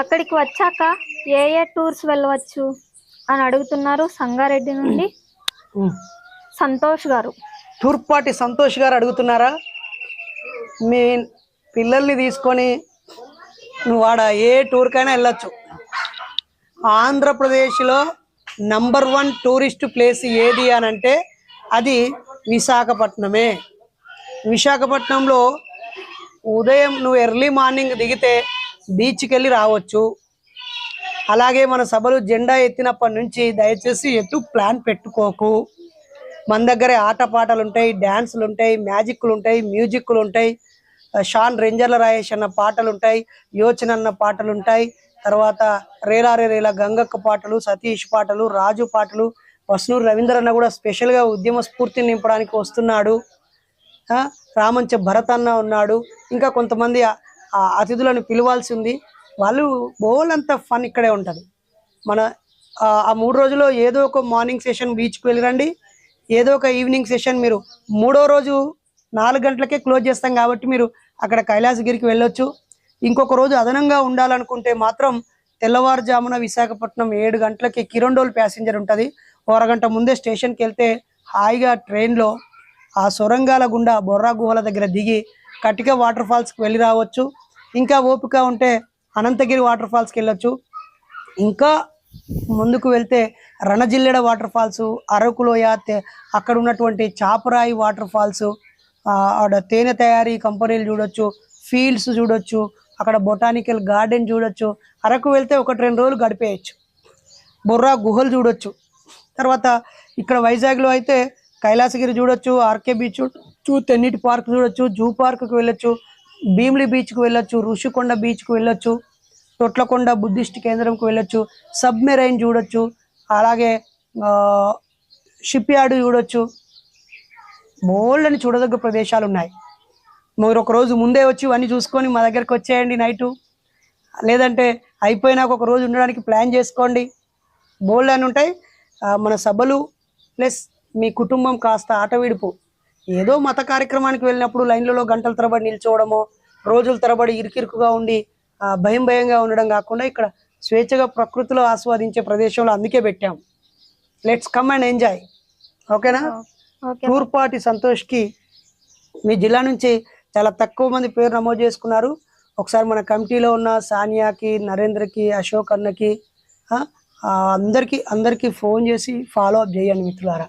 అక్కడికి వచ్చాక ఏ ఏ టూర్స్ వెళ్ళవచ్చు అని అడుగుతున్నారు సంగారెడ్డి నుండి సంతోష్ గారు. తూర్పాటి సంతోష్ గారు అడుగుతున్నారా? మీ పిల్లల్ని తీసుకొని నువ్వు ఆడ ఏ టూర్కైనా వెళ్ళొచ్చు. ఆంధ్రప్రదేశ్లో నంబర్ వన్ టూరిస్ట్ ప్లేస్ ఏది అని అంటే అది విశాఖపట్నమే. విశాఖపట్నంలో ఉదయం నువ్వు ఎర్లీ మార్నింగ్ దిగితే బీచ్కి వెళ్ళి రావచ్చు. అలాగే మన సభలు జెండా ఎత్తినప్పటి నుంచి దయచేసి ఎత్తు ప్లాన్ పెట్టుకోకు. మన దగ్గరే ఆటపాటలు ఉంటాయి డ్యాన్సులు ఉంటాయి మ్యాజిక్లు ఉంటాయి మ్యూజిక్లు ఉంటాయి షాన్ రెంజర్ల రాయేష్ అన్న పాటలు ఉంటాయి యోచన అన్న పాటలు ఉంటాయి తర్వాత రేలారే రేలా గంగక్క పాటలు సతీష్ పాటలు రాజు పాటలు వసనూరు రవీంద్ర అన్న కూడా స్పెషల్గా ఉద్యమ స్ఫూర్తిని నింపడానికి వస్తున్నాడు. రామంచ భరత్ అన్న ఉన్నాడు. ఇంకా కొంతమంది అతిథులను పిలవాల్సి ఉంది. వాళ్ళు బోలంత ఫన్ ఇక్కడే ఉంటుంది. మన ఆ మూడు రోజుల్లో ఏదో ఒక మార్నింగ్ సెషన్ బీచ్కి వెళ్ళిరండి. ఏదో ఒక ఈవినింగ్ సెషన్ మీరు మూడో రోజు నాలుగు గంటలకే క్లోజ్ చేస్తాం కాబట్టి మీరు అక్కడ కైలాసగిరికి వెళ్ళొచ్చు. ఇంకొక రోజు అదనంగా ఉండాలనుకుంటే మాత్రం తెల్లవారుజామున విశాఖపట్నం ఏడు గంటలకి కిరండోల్ ప్యాసింజర్ ఉంటుంది. అరగంట ముందే స్టేషన్కి వెళ్తే హాయిగా ట్రైన్లో ఆ సొరంగాల గుండా బొర్రా గుహల దగ్గర దిగి కటిక వాటర్ ఫాల్స్కి వెళ్ళి రావచ్చు. ఇంకా ఓపిక ఉంటే అనంతగిరి వాటర్ ఫాల్స్కి వెళ్ళొచ్చు. ఇంకా ముందుకు వెళ్తే రణజిల్లెడ వాటర్ ఫాల్స్ అరకులోయ అక్కడ ఉన్నటువంటి చాపరాయి వాటర్ ఫాల్స్ ఆడ తేనె తయారీ కంపెనీలు చూడొచ్చు ఫీల్డ్స్ చూడొచ్చు అక్కడ బొటానికల్ గార్డెన్ చూడొచ్చు అరకు వెళ్తే ఒకటి రెండు రోజులు గడిపేయచ్చు. బొర్రా గుహలు చూడొచ్చు. తర్వాత ఇక్కడ వైజాగ్లో అయితే కైలాసగిరి చూడొచ్చు ఆర్కే బీచ్ చూ తెన్నిటి పార్క్ చూడొచ్చు జూ పార్క్కి వెళ్ళొచ్చు భీమిలి బీచ్కి వెళ్ళొచ్చు ఋషికొండ బీచ్కి వెళ్ళొచ్చు తొట్లకొండ బుద్ధిస్ట్ కేంద్రంకి వెళ్ళొచ్చు సబ్మెరైన్ చూడొచ్చు అలాగే షిప్ యార్డ్ చూడొచ్చు. బోల్డ్ అని చూడదగ్గ ప్రదేశాలు ఉన్నాయి మీరు ఒక రోజు ముందే వచ్చి ఇవన్నీ చూసుకొని మా దగ్గరకు వచ్చేయండి నైటు. లేదంటే అయిపోయినాక ఒక రోజు ఉండడానికి ప్లాన్ చేసుకోండి. బోల్డ్ అని ఉంటాయి మన సభలు ప్లస్ మీ కుటుంబం కాస్త ఆట విడుపు ఏదో మత కార్యక్రమానికి వెళ్ళినప్పుడు లైన్లలో గంటల తరబడి నిల్చోవడమో రోజుల తరబడి ఇరుకిరుకుగా ఉండి భయం భయంగా ఉండడం కాకుండా ఇక్కడ స్వేచ్ఛగా ప్రకృతిలో ఆస్వాదించే ప్రదేశంలో అందుకే పెట్టాం. లెట్స్ కమ్ అండ్ ఎంజాయ్ ఓకేనా? ఓకే. తూర్పాటి సంతోష్కి మీ జిల్లా నుంచి చాలా తక్కువ మంది పేరు నమోదు చేసుకున్నారు. ఒకసారి మన కమిటీలో ఉన్న సానియాకి నరేంద్రకి అశోక్ అన్నకి అందరికీ అందరికీ ఫోన్ చేసి ఫాలో అప్ చేయండి మిత్రులారా.